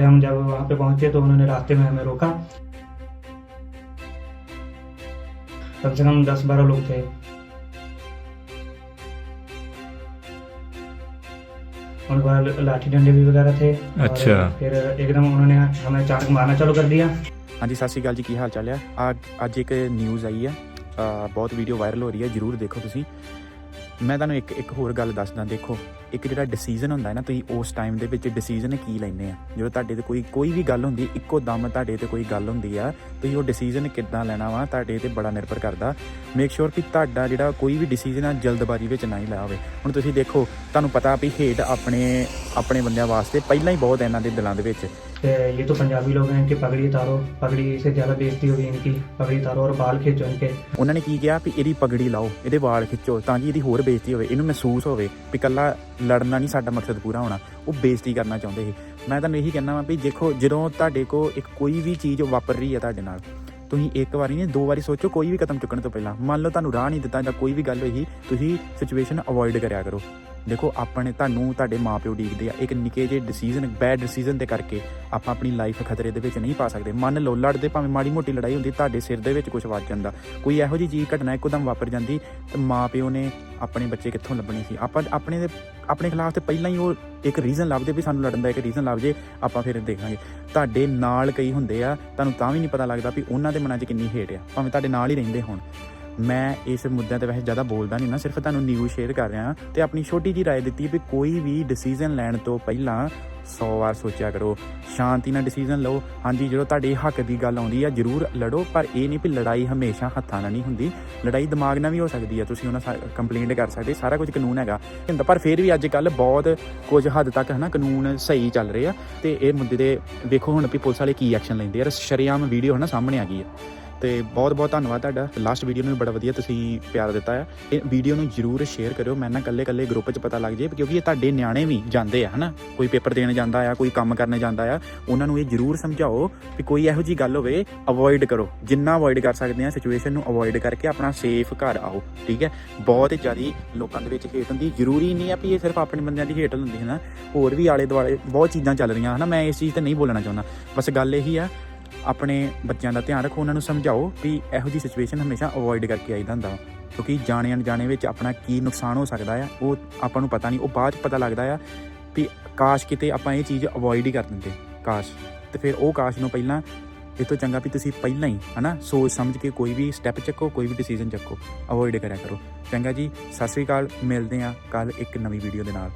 हम जब वहाँ पे पहुँचे तो उन्होंने रास्ते में हमें रोका। कम से कम दस बारह लोग थे। उनके पास लाठी डंडे भी वगैरह थे। अच्छा। फिर एकदम उन्होंने हमें अचानक मारना चालू कर दिया। ਹਾਂਜੀ, ਸਤਿ ਸ਼੍ਰੀ ਅਕਾਲ ਜੀ, ਕੀ ਹਾਲ ਚਾਲ ਆ? ਅੱਜ ਇੱਕ ਨਿਊਜ਼ ਆਈ ਹੈ ਬਹੁਤ ਵੀਡੀਓ ਵਾਇਰਲ ਹੋ ਰਹੀ ਹੈ ਜਰੂਰ ਦੇਖੋ ਤੁਸੀਂ। ਮੈਂ ਤੁਹਾਨੂੰ ਇੱਕ ਇੱਕ ਹੋਰ ਗੱਲ ਦੱਸਦਾ, ਦੇਖੋ। ਇੱਕ ਜਿਹੜਾ ਡਿਸੀਜਨ ਹੁੰਦਾ ਹੈ ਨਾ, ਤੁਸੀਂ ਉਸ ਟਾਈਮ ਦੇ ਵਿੱਚ ਡਿਸੀਜਨ ਕੀ ਲੈਂਦੇ ਆ? ਜਦੋਂ ਤੁਹਾਡੇ ਤੇ ਕੋਈ ਕੋਈ ਵੀ ਗੱਲ ਹੁੰਦੀ, ਇੱਕੋ ਦਮ ਤੁਹਾਡੇ ਤੇ ਕੋਈ ਗੱਲ ਹੁੰਦੀ ਆ, ਤੁਸੀਂ ਉਹ ਡਿਸੀਜਨ ਕਿੱਦਾਂ ਲੈਣਾ ਵਾ, ਤੁਹਾਡੇ ਤੇ ਬੜਾ ਨਿਰਭਰ ਕਰਦਾ। ਮੇਕ ਸ਼ੋਰ ਕਿ ਤੁਹਾਡਾ ਜਿਹੜਾ ਕੋਈ ਵੀ ਡਿਸੀਜਨ ਆ, ਜਲਦਬਾਜ਼ੀ ਵਿੱਚ ਨਾ ਹੀ ਲਿਆ ਹੋਵੇ ਹੁਣ ਤੁਸੀਂ ਦੇਖੋ, ਤੁਹਾਨੂੰ ਪਤਾ ਵੀ ਹੇਟ ਆਪਣੇ ਆਪਣੇ ਬੰਦਿਆਂ ਵਾਸਤੇ ਪਹਿਲਾਂ ਹੀ ਬਹੁਤ ਇਹਨਾਂ ਦੇ ਦਿਲਾਂ ਦੇ ਵਿੱਚ ये तो पंजाबी लोग हैं इनकी पगड़ी उतारो पगड़ी से ज़्यादा बेइज्जती होगी इनकी पगड़ी उतारो और बाल खींचो इनके ਉਹਨਾਂ ਨੇ ਕੀ ਕਿਹਾ ਵੀ ਇਹਦੀ ਪਗੜੀ ਲਾਓ ਇਹਦੇ ਵਾਲ ਖਿੱਚੋ ਤਾਂ ਕਿ ਇਹਦੀ ਹੋਰ ਬੇਇੱਜ਼ਤੀ ਹੋਵੇ ਇਹਨੂੰ ਮਹਿਸੂਸ ਹੋਵੇ ਵੀ ਕੱਲਾ ਲੜਨਾ ਨਹੀਂ ਸਾਡਾ ਮਕਸਦ ਪੂਰਾ ਹੋਣਾ ਉਹ ਬੇਇੱਜ਼ਤੀ ਕਰਨਾ ਚਾਹੁੰਦੇ ਸੀ ਮੈਂ ਤੁਹਾਨੂੰ ਇਹੀ ਕਹਿਣਾ ਵਾ ਵੀ ਦੇਖੋ ਜਦੋਂ ਤੁਹਾਡੇ ਕੋ ਇੱਕ ਕੋਈ ਵੀ ਚੀਜ਼ ਵਾਪਰ ਰਹੀ ਹੈ ਤੁਹਾਡੇ ਨਾਲ ਤੁਸੀਂ ਇੱਕ ਵਾਰੀ ਨਹੀਂ ਦੋ ਵਾਰੀ ਸੋਚੋ ਕੋਈ ਵੀ ਕਦਮ ਚੁੱਕਣ ਤੋਂ ਪਹਿਲਾਂ ਮੰਨ ਲਓ ਤੁਹਾਨੂੰ ਰਾਹ ਨਹੀਂ ਦਿੱਤਾ ਜਾਂ ਕੋਈ ਵੀ ਗੱਲ ਹੋਈ ਤੁਸੀਂ ਸਿਚੁਏਸ਼ਨ ਅਵੋਇਡ ਕਰਿਆ ਕਰੋ ਦੇਖੋ, ਆਪਣੇ ਤੁਹਾਨੂੰ, ਤੁਹਾਡੇ ਮਾਪਿਓ ਡੀਕਦੇ ਆ। ਇੱਕ ਨਿੱਕੇ ਜਿਹੇ ਡਿਸੀਜਨ ਬੈਡ ਡਿਸੀਜਨ ਦੇ ਕਰਕੇ ਆਪਾਂ ਆਪਣੀ ਲਾਈਫ ਖਤਰੇ ਦੇ ਵਿੱਚ ਨਹੀਂ ਪਾ ਸਕਦੇ। ਮੰਨ ਲਓ, ਲੜਦੇ ਭਾਵੇਂ ਮਾੜੀ ਮੋਟੀ ਲੜਾਈ ਹੁੰਦੀ, ਤੁਹਾਡੇ ਸਿਰ ਦੇ ਵਿੱਚ ਕੁਝ ਵੱਜ ਜਾਂਦਾ। ਕੋਈ ਇਹੋ ਜਿਹੀ ਚੀਜ਼, ਘਟਨਾ ਇੱਕਦਮ ਵਾਪਰ ਜਾਂਦੀ, ਤੇ ਮਾਪਿਓ ਨੇ ਆਪਣੇ ਬੱਚੇ ਕਿੱਥੋਂ ਲੱਭਣੇ ਸੀ? ਆਪਾਂ ਆਪਣੇ ਦੇ, ਆਪਣੇ ਖਿਲਾਫ ਤੇ ਪਹਿਲਾਂ ਹੀ ਉਹ ਇੱਕ ਰੀਜ਼ਨ ਲੱਭਦੇ ਵੀ ਸਾਨੂੰ ਲੜਨ ਦਾ ਇੱਕ ਰੀਜ਼ਨ ਲੱਭ ਜੇ, ਆਪਾਂ ਫਿਰ ਦੇਖਾਂਗੇ। ਤੁਹਾਡੇ ਨਾਲ ਕਈ ਹੁੰਦੇ ਆ, ਤੁਹਾਨੂੰ ਤਾਂ ਵੀ ਨਹੀਂ ਪਤਾ ਲੱਗਦਾ ਵੀ ਉਹਨਾਂ ਦੇ ਮਨਾਂ 'ਚ ਕਿੰਨੀ ਹੇਟ ਆ। ਭਾਵੇਂ ਤੁਹਾਡੇ ਨਾਲ ਹੀ ਰਹਿੰਦੇ ਹੋਣ। ਮੈਂ ਇਸ ਮੁੱਦਿਆਂ ਤੇ ਵੈਸੇ ਜ਼ਿਆਦਾ ਬੋਲਦਾ ਨਹੀਂ ਨਾ ਸਿਰਫ ਤੁਹਾਨੂੰ ਨਿਊਜ਼ ਸ਼ੇਅਰ ਕਰ ਰਿਹਾ ਤੇ ਆਪਣੀ ਛੋਟੀ ਜੀ رائے ਦਿੱਤੀ ਵੀ ਕੋਈ ਵੀ ਡਿਸੀਜਨ ਲੈਣ ਤੋਂ ਪਹਿਲਾਂ 100 ਵਾਰ ਸੋਚਿਆ ਕਰੋ ਸ਼ਾਂਤੀ ਨਾਲ ਡਿਸੀਜਨ ਲਓ ਹਾਂਜੀ ਜਦੋਂ ਤੁਹਾਡੇ ਹੱਕ ਦੀ ਗੱਲ ਆਉਂਦੀ ਆ ਜਰੂਰ ਲੜੋ ਪਰ ਇਹ ਨਹੀਂ ਵੀ ਲੜਾਈ ਹਮੇਸ਼ਾ ਹੱਥਾਂ ਨਾਲ ਨਹੀਂ ਹੁੰਦੀ ਲੜਾਈ ਦਿਮਾਗ ਨਾਲ ਵੀ ਹੋ ਸਕਦੀ ਆ ਤੁਸੀਂ ਉਹਨਾਂ ਕੰਪਲੇਂਟ ਕਰ ਸਕਦੇ ਸਾਰਾ ਕੁਝ ਕਾਨੂੰਨ ਹੈਗਾ ਹੁੰਦਾ ਪਰ ਫਿਰ ਵੀ ਅੱਜ ਕੱਲ ਬਹੁਤ ਕੁਝ ਹੱਦ ਤੱਕ ਹਨਾ ਕਾਨੂੰਨ ਸਹੀ ਚੱਲ ਰਹੇ ਆ ਤੇ ਇਹ ਮੁੱਦੇ ਤੇ ਵੇਖੋ ਹੁਣ ਵੀ ਪੁਲਿਸ ਵਾਲੇ ਕੀ ਐਕਸ਼ਨ ਲੈਂਦੇ ਆ ਸ਼ਰੇਆਮ ਵੀਡੀਓ ਹਨਾ ਸਾਹਮਣੇ ਆ ਗਈ ਆ ਤੇ ਬਹੁਤ ਬਹੁਤ ਧੰਨਵਾਦ ਤੁਹਾਡਾ। ਲਾਸਟ ਵੀਡੀਓ ਨੂੰ ਵੀ ਬੜਾ ਵਧੀਆ ਤੁਸੀਂ ਪਿਆਰ ਦਿੱਤਾ ਹੈ ਇਹ ਵੀਡੀਓ ਨੂੰ ਜਰੂਰ ਸ਼ੇਅਰ ਕਰਿਓ। ਮੈਂ ਨਾ ਕੱਲੇ ਕੱਲੇ ਗਰੁੱਪ 'ਚ ਪਤਾ ਲੱਗ ਜੇ ਕਿਉਂਕਿ ਇਹ ਤੁਹਾਡੇ ਨਿਆਣੇ ਵੀ ਜਾਂਦੇ ਆ, ਹਨਾ? ਕੋਈ ਪੇਪਰ ਦੇਣ ਜਾਂਦਾ ਆ, ਕੋਈ ਕੰਮ ਕਰਨ ਜਾਂਦਾ ਆ। ਉਹਨਾਂ ਨੂੰ ਇਹ ਜਰੂਰ ਸਮਝਾਓ ਕਿ ਕੋਈ ਇਹੋ ਜੀ ਗੱਲ ਹੋਵੇ ਅਵੋਇਡ ਕਰੋ। ਜਿੰਨਾ ਅਵੋਇਡ ਕਰ ਸਕਦੇ ਆ ਸਿਚੁਏਸ਼ਨ ਨੂੰ ਅਵੋਇਡ ਕਰਕੇ ਆਪਣਾ ਸੇਫ ਘਰ ਆਓ, ਠੀਕ ਹੈ? ਬਹੁਤ ਜ਼ਿਆਦੀ ਲੋਕਾਂ ਦੇ ਵਿੱਚ ਹੇਟ ਹੁੰਦੀ। ਜ਼ਰੂਰੀ ਨਹੀਂ ਆ ਵੀ ਇਹ ਸਿਰਫ ਆਪਣੇ ਬੰਦਿਆਂ ਦੀ ਹੇਟ ਹੁੰਦੀ ਹੈ ਨਾ ਹੋਰ ਵੀ ਆਲੇ ਦੁਆਲੇ ਬਹੁਤ ਚੀਜ਼ਾਂ ਚੱਲ ਰਹੀਆਂ, ਹਨਾ? ਮੈਂ ਇਸ ਚੀਜ਼ ਤੇ ਨਹੀਂ ਬੋਲਣਾ ਚਾਹੁੰਦਾ। ਬਸ ਗੱਲ ਇਹੀ ਆ ਆਪਣੇ ਬੱਚਿਆਂ ਦਾ ਧਿਆਨ ਰੱਖੋ, ਉਹਨਾਂ ਨੂੰ ਸਮਝਾਓ ਵੀ ਇਹੋ ਜੀ ਸਿਚੁਏਸ਼ਨ ਹਮੇਸ਼ਾ ਅਵੋਇਡ ਕਰਕੇ ਆਈਦਾ ਹੁੰਦਾ ਕਿਉਂਕਿ ਜਾਣੇ ਅਣਜਾਣੇ ਵਿੱਚ ਆਪਣਾ ਕੀ ਨੁਕਸਾਨ ਹੋ ਸਕਦਾ ਆ, ਉਹ ਆਪਾਂ ਨੂੰ ਪਤਾ ਨਹੀਂ, ਉਹ ਬਾਅਦ ਚ ਪਤਾ ਲੱਗਦਾ ਆ ਵੀ ਕਾਸ਼ ਕਿਤੇ ਆਪਾਂ ਇਹ ਚੀਜ਼ ਅਵੋਇਡ ਹੀ ਕਰ ਦਿੰਦੇ, ਕਾਸ਼। ਤੇ ਫਿਰ ਉਹ ਕਾਸ਼ ਨੂੰ ਪਹਿਲਾਂ ਇਹ ਤੋਂ ਚੰਗਾ ਵੀ ਤੁਸੀਂ ਪਹਿਲਾਂ ਹੀ, ਹਨਾ, ਸੋਚ ਸਮਝ ਕੇ ਕੋਈ ਵੀ ਸਟੈਪ ਚੱਕੋ, ਕੋਈ ਵੀ ਡਿਸੀਜਨ ਚੱਕੋ ਅਵੋਇਡ ਕਰਿਆ ਕਰੋ। ਚੰਗਾ ਜੀ, ਸਤਿ ਸ੍ਰੀ ਅਕਾਲ, ਮਿਲਦੇ ਆ ਕੱਲ ਇੱਕ ਨਵੀਂ ਵੀਡੀਓ ਦੇ ਨਾਲ।